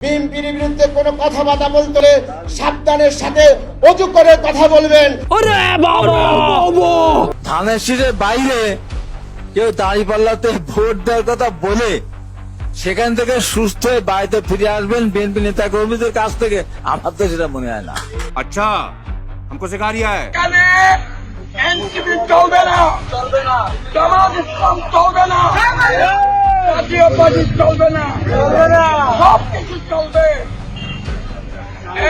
বিএনপির বিরুদ্ধে কোনো কথাবার্তা বলতে হলে সাবধানের সাথে অজু করে কথা বলবেন ধানের শীষের বাইরে কেউ দাঁড়ি পাল্লাতে ভোট দেওয়ার কথা বলে সেখান থেকে সুস্থ হয়ে বাড়িতে ফিরে আসবেন বিএনপি নেতা কর্মীদের কাছ থেকে আমার তো সেটা মনে হয় না अच्छा हमको सिखा रिया है এখানে এনসিপি চলবে না চলবে না জামাত ইসলাম চলবে না জাতীয় পার্টি চলবে না সবকিছু চলবে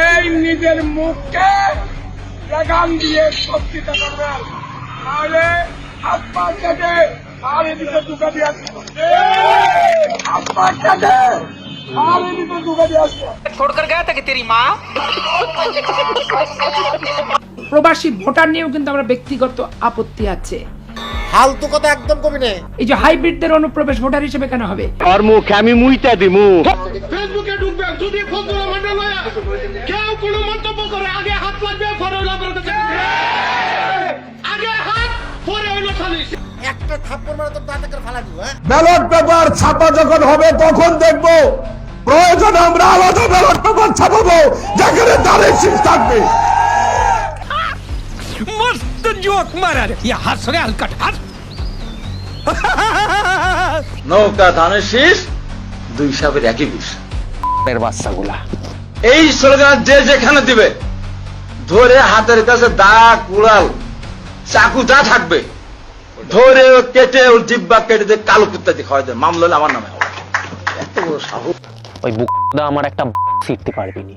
এই নিজের মুখকে লাগাম দিয়ে সত্যিটা করবেন। তাহলে হাত পা কেটে দিয়ে হাত পা কেটে প্রবাসী ভোটার নিয়েও কিন্তু আমরা ব্যক্তিগত আপত্তি আছে। ফালতু কথা একদম কবি এই যে হাইব্রিডদের অনুপ্রবেশ ভোটার হিসেবে কেন হবে? আর আমি মুইতা দিমু। ফেসবুকে যদি মন্ডল কেউ কোনো মন্তব্য করে আগে হাত লাগবে পরে আগে হাত পরে একটা থাপ্পড় মারা তো দাঁতে করে ফালা হ্যাঁ? ব্যালট পেপার ছাপা যখন হবে তখন দেখব প্রয়োজন আমরা আলাদা ব্যালট পেপার ছাপাবো যেখানে তারিখ শীষ থাকবে। মস্ত জোক মারার ইয়া হাসরে হালকা হাস নৌকা ধানের শীষ দুই সাপের একই বিষ। বাচ্চাগুলা। এই স্লোগান যে যেখানে দিবে ধরে হাতের কাছে দা কুড়াল চাকু যা থাকবে ধরে কেটে ওর জিব্বা কেটে দিয়ে কালো কুত্তা দিয়ে মামলা হলে আমার নামে এত বড় সাহস। ওই বুকদা আমার একটা ফিরতে পারবি নি।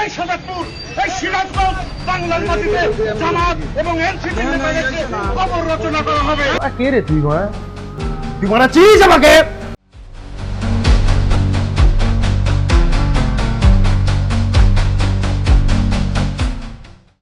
এই সাদাপুর এই সিরাজগঞ্জ বাংলার মাটিতে জামাত এবং এনসিপি নেতাদেরকে রচনা করা হবে। তুই মারাচ্ছিস আমাকে?